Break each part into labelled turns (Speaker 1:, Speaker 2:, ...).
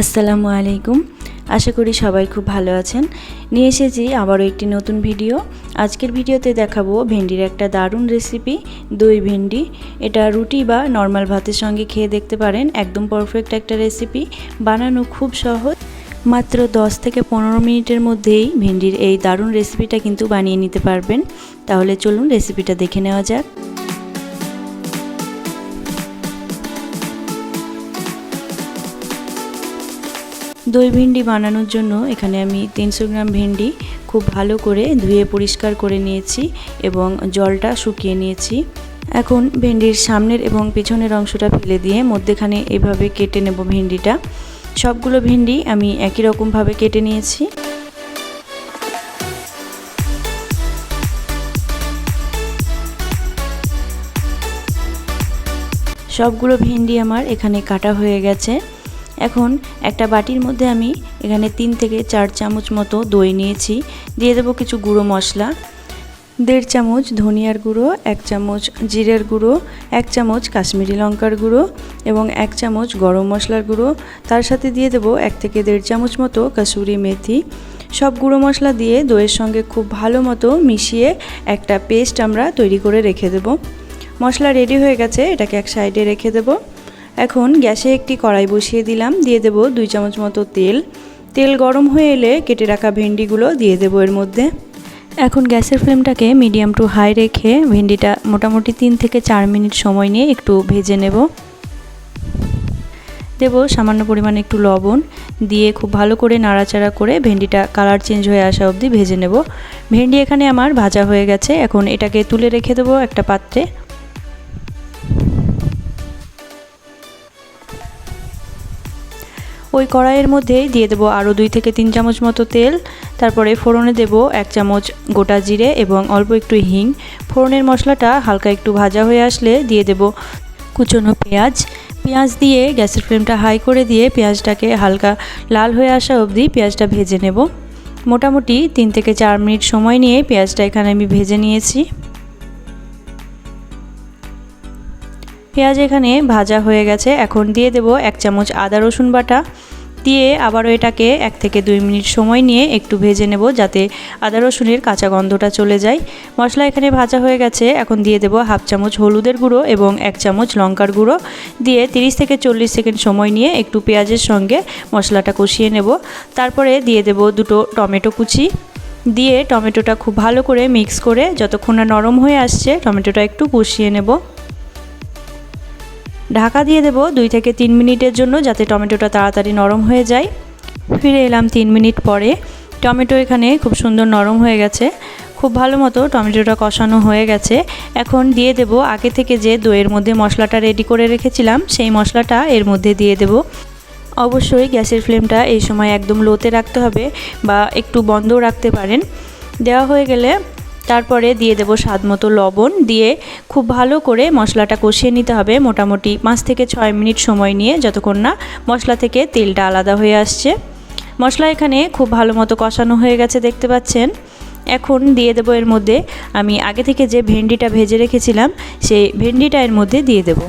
Speaker 1: আসসালামু আলাইকুম। আশা করি সবাই খুব ভালো আছেন। নিয়ে এসেছি আবারও একটি নতুন ভিডিও। আজকের ভিডিওতে দেখাবো ভেন্ডির একটা দারুণ রেসিপি দই ভেন্ডি। এটা রুটি বা নর্মাল ভাতের সঙ্গে খেয়ে দেখতে পারেন। একদম পারফেক্ট একটা রেসিপি বানানো খুব সহজ। মাত্র 10 থেকে পনেরো মিনিটের মধ্যেই ভেন্ডির এই দারুণ রেসিপিটা কিন্তু বানিয়ে নিতে পারবেন। তাহলে চলুন রেসিপিটা দেখে নেওয়া যাক। দই ভেন্ডি বানানোর জন্য এখানে আমি তিনশো গ্রাম ভেন্ডি খুব ভালো করে ধুয়ে পরিষ্কার করে নিয়েছি এবং জলটা শুকিয়ে নিয়েছি। এখন ভেন্ডির সামনের এবং পেছনের অংশটা ফেলে দিয়ে মধ্যেখানে এভাবে কেটে নেব ভেন্ডিটা। সবগুলো ভেন্ডি আমি একই রকমভাবে কেটে নিয়েছি। সবগুলো ভেন্ডি আমার এখানে কাটা হয়ে গেছে। এখন একটা বাটির মধ্যে আমি এখানে তিন থেকে চার চামচ মতো দই নিয়েছি। দিয়ে দেবো কিছু গুঁড়ো মশলা। দেড় চামচ ধনিয়ার গুঁড়ো, এক চামচ জিরের গুঁড়ো, এক চামচ কাশ্মীরি লঙ্কার গুঁড়ো এবং এক চামচ গরম মশলার গুঁড়ো। তার সাথে দিয়ে দেবো এক থেকে দেড় চামচ মতো কাসুরি মেথি। সব গুঁড়ো মশলা দিয়ে দইয়ের সঙ্গে খুব ভালো মতো মিশিয়ে একটা পেস্ট আমরা তৈরি করে রেখে দেবো। মশলা রেডি হয়ে গেছে, এটাকে এক সাইডে রেখে দেবো। এখন গ্যাসে একটি কড়াই বসিয়ে দিলাম, দিয়ে দেব দুই চামচ মতো তেল। তেল গরম হয়ে এলে কেটে রাখা ভেন্ডিগুলো দিয়ে দেবো এর মধ্যে। এখন গ্যাসের ফ্লেমটাকে মিডিয়াম টু হাই রেখে ভেন্ডিটা মোটামুটি তিন থেকে চার মিনিট সময় নিয়ে একটু ভেজে নেব। দেব সামান্য পরিমাণে একটু লবণ, দিয়ে খুব ভালো করে নাড়াচাড়া করে ভেন্ডিটা কালার চেঞ্জ হয়ে আসা অবধি ভেজে নেব। ভেন্ডি এখানে আমার ভাজা হয়ে গেছে, এখন এটাকে তুলে রেখে দেবো একটা পাত্রে। ওই কড়াইয়ের মধ্যেই দিয়ে দেবো আরও দুই থেকে তিন চামচ মতো তেল। তারপরে ফোড়নে দেব এক চামচ গোটা জিরে এবং অল্প একটু হিং। ফোড়নের মশলাটা হালকা একটু ভাজা হয়ে আসলে দিয়ে দেব কুচনো পেঁয়াজ। পেঁয়াজ দিয়ে গ্যাসের ফ্লেমটা হাই করে দিয়ে পেঁয়াজটাকে হালকা লাল হয়ে আসা অবধি পেঁয়াজটা ভেজে নেব। মোটামুটি তিন থেকে চার মিনিট সময় নিয়ে পেঁয়াজটা এখানে আমি ভেজে নিয়েছি। পেঁয়াজ এখানে ভাজা হয়ে গেছে। এখন দিয়ে দেব এক চামচ আদা রসুন বাটা। দিয়ে আবারও এটাকে এক থেকে দুই মিনিট সময় নিয়ে একটু ভেজে নেব যাতে আদা রসুনের কাঁচা গন্ধটা চলে যায়। মশলা এখানে ভাজা হয়ে গেছে। এখন দিয়ে দেব হাফ চামচ হলুদের গুঁড়ো এবং এক চামচ লঙ্কার গুঁড়ো। দিয়ে 30 থেকে চল্লিশ সেকেন্ড সময় নিয়ে একটু পেঁয়াজের সঙ্গে মশলাটা কষিয়ে নেব। তারপরে দিয়ে দেব দুটো টমেটো কুচি। দিয়ে টমেটোটা খুব ভালো করে মিক্স করে যতক্ষণ না নরম হয়ে আসছে, টমেটোটা একটু কষিয়ে নেব। ঢাকা দিয়ে দেব দুই থেকে তিন মিনিটের জন্য যাতে টমেটোটা তাড়াতাড়ি নরম হয়ে যায়। ফিরে এলাম তিন মিনিট পরে। টমেটো এখানে খুব সুন্দর নরম হয়ে গেছে। খুব ভালো মতো টমেটোটা কষানো হয়ে গেছে। এখন দিয়ে দেব আগে থেকে যে দইয়ের মধ্যে মশলাটা রেডি করে রেখেছিলাম, সেই মশলাটা এর মধ্যে দিয়ে দেব। অবশ্যই গ্যাসের ফ্লেমটা এই সময় একদম লোতে রাখতে হবে বা একটু বন্ধও রাখতে পারেন। দেওয়া হয়ে গেলে তারপরে দিয়ে দেবো স্বাদ মতো লবণ। দিয়ে খুব ভালো করে মশলাটা কষিয়ে নিতে হবে মোটামুটি পাঁচ থেকে ছয় মিনিট সময় নিয়ে, যতক্ষণ না মশলা থেকে তেলটা আলাদা হয়ে আসছে। মশলা এখানে খুব ভালো মতো কষানো হয়ে গেছে দেখতে পাচ্ছেন। এখন দিয়ে দেবো এর মধ্যে, আমি আগে থেকে যে ভেন্ডিটা ভেজে রেখেছিলাম, সেই ভেন্ডিটা এর মধ্যে দিয়ে দেব।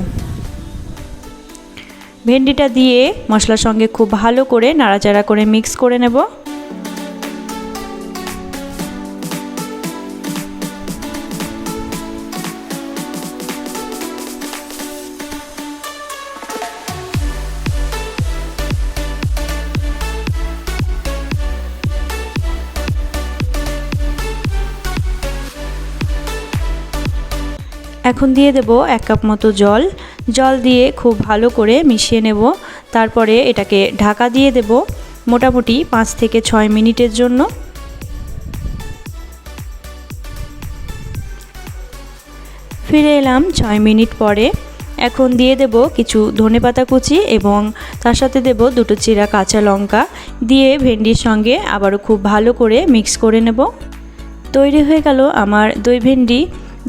Speaker 1: ভেন্ডিটা দিয়ে মশলার সঙ্গে খুব ভালো করে নাড়াচাড়া করে মিক্স করে নেব। এখন দিয়ে দেব এক কাপ মতো জল। জল দিয়ে খুব ভালো করে মিশিয়ে নেব। তারপরে এটাকে ঢাকা দিয়ে দেব মোটামুটি পাঁচ থেকে ছয় মিনিটের জন্য। ফিরে এলাম ছয় মিনিট পরে। এখন দিয়ে দেব কিছু ধনেপাতা কুচি এবং তার সাথে দেব দুটো চিরা কাঁচা লঙ্কা। দিয়ে ভেন্ডির সঙ্গে আবারও খুব ভালো করে মিক্স করে নেব। তৈরি হয়ে গেল আমার দই ভেন্ডি।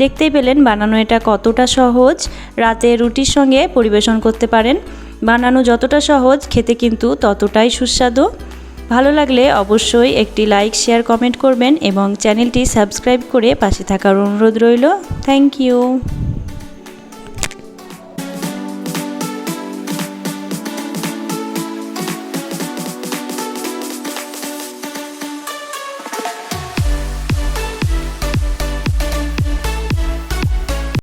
Speaker 1: দেখতেই পেলেন বানানো এটা কতটা সহজ। রাতে রুটির সঙ্গে পরিবেশন করতে পারেন। বানানো যতটা সহজ, খেতে কিন্তু ততটাই সুস্বাদু। ভালো লাগলে অবশ্যই একটি লাইক, শেয়ার, কমেন্ট করবেন এবং চ্যানেলটি সাবস্ক্রাইব করে পাশে থাকার অনুরোধ রইল। Thank you.